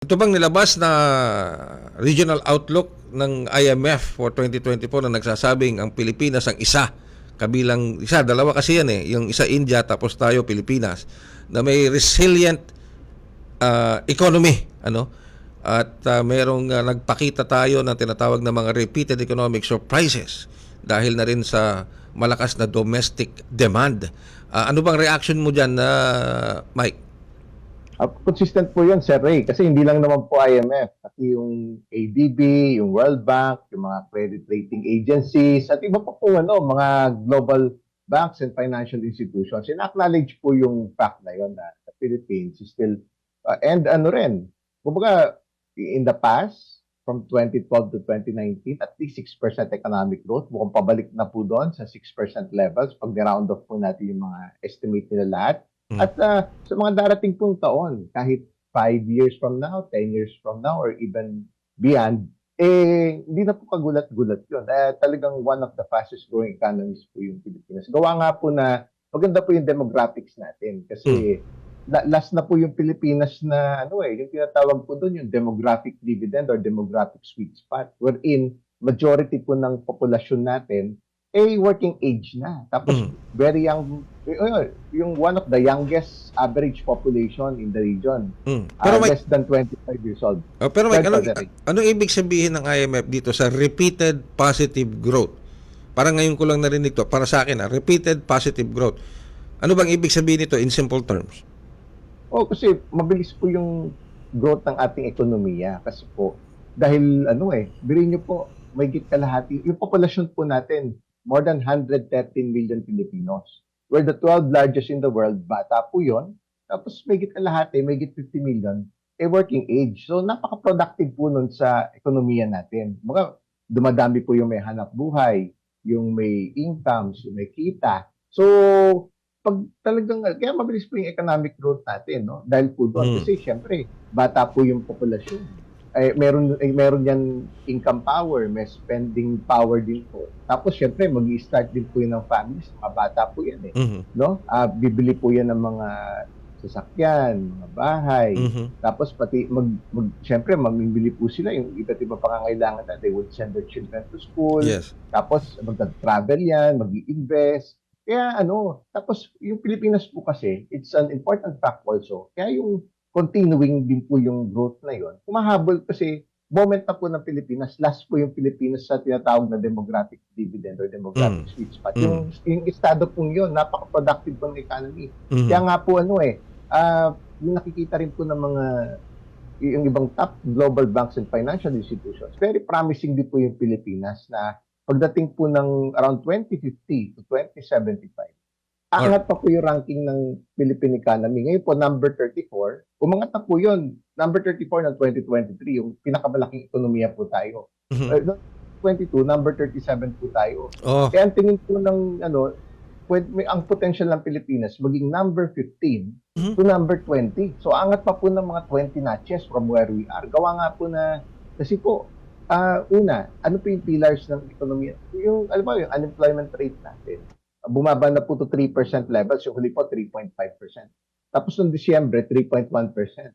Ito bang nilabas na regional outlook ng IMF for 2024 na nagsasabing ang Pilipinas ang isa kabilang isa dalawa kasi yan eh yung isa India tapos tayo Pilipinas na may resilient uh, economy ano at uh, merong uh, nagpakita tayo ng tinatawag na mga repeated economic surprises dahil na rin sa malakas na domestic demand. Uh, ano bang reaction mo diyan na Mike? Uh, consistent po yun, Sir Ray. Kasi hindi lang naman po IMF. Pati yung ADB, yung World Bank, yung mga credit rating agencies, at iba pa po ano, mga global banks and financial institutions. In-acknowledge po yung fact na yun na the Philippines is still, uh, and ano rin, kumbaga, in the past, from 2012 to 2019, at least 6% economic growth. Mukhang pabalik na po doon sa 6% levels pag ni-round off po natin yung mga estimate nila lahat. Mm. At uh, sa mga darating pong taon, kahit 5 years from now, 10 years from now, or even beyond, eh, hindi na po kagulat-gulat yun. Eh, talagang one of the fastest growing economies po yung Pilipinas. Gawa nga po na, maganda po yung demographics natin. Kasi la- last na po yung Pilipinas na, ano eh, yung tinatawag po doon, yung demographic dividend or demographic sweet spot, wherein majority po ng populasyon natin eh working age na. Tapos Mm. very young, yung one of the youngest average population in the region. Mm. Uh, Pero Mike, less than 25 years old. Oh, pero Mike, anong, anong ibig sabihin ng IMF dito sa repeated positive growth? Parang ngayon ko lang narinig to. Para sa akin, ah, repeated positive growth. Ano bang ibig sabihin nito in simple terms? Oh, kasi mabilis po yung growth ng ating ekonomiya. Kasi po, dahil ano eh, birin nyo po, may kalahati. Yung populasyon po natin, more than 113 million Filipinos. We're the 12 largest in the world. Bata po yun. Tapos may kalahati, may 50 million, eh working age. So napaka-productive po nun sa ekonomiya natin. Mga dumadami po yung may hanap buhay, yung may incomes, yung may kita. So, pag talagang, kaya mabilis po yung economic growth natin, no? Dahil po doon. Mm. Kasi syempre, bata po yung populasyon. Eh, meron, eh, meron yan income power, may spending power din po. Tapos syempre, mag start din po yun ng families. Mga bata po yan eh. Mhm. No? Ah, bibili po yan ng mga sasakyan, mga bahay. Mhm. Tapos pati mag, mag syempre mamimili po sila yung iba't iba pangangailangan na they would send their children to school. Yes. Tapos mag-travel yan, mag-i-invest. Kaya ano, tapos yung Pilipinas po kasi, it's an important fact also. Kaya yung continuing din po yung growth na yon, kumahabol kasi moment na po ng Pilipinas, last po yung Pilipinas sa tinatawag na demographic dividend or demographic Mm. sweet spot. Mm. Yung, yung estado pong yun, napaka-productive po ng economy. Mhm. Kaya nga po ano eh, ah, yung nakikita rin po ng mga yung ibang top global banks and financial institutions, very promising din po yung Pilipinas na pagdating po ng around 2050 to 2075, aangat pa po yung ranking ng Philippine economy. Ngayon po, number 34, umangat na po yun. Number 34 ng 2023, yung pinakamalaking ekonomiya po tayo. Mhm. Uh, no, 22, number 37 po tayo. Oh, Kaya ang tingin po ng ano, pwede, may, ang potential ng Pilipinas maging number 15 Mhm. to number 20. So angat pa po ng mga 20 notches from where we are. Gawa nga po na, kasi po, ah, una, ano po yung pillars ng ekonomiya? Yung, alam mo, yung unemployment rate natin. Bumaba na po to 3% levels. Yung huli po, 3.5%. Tapos noong Disyembre, 3.1%.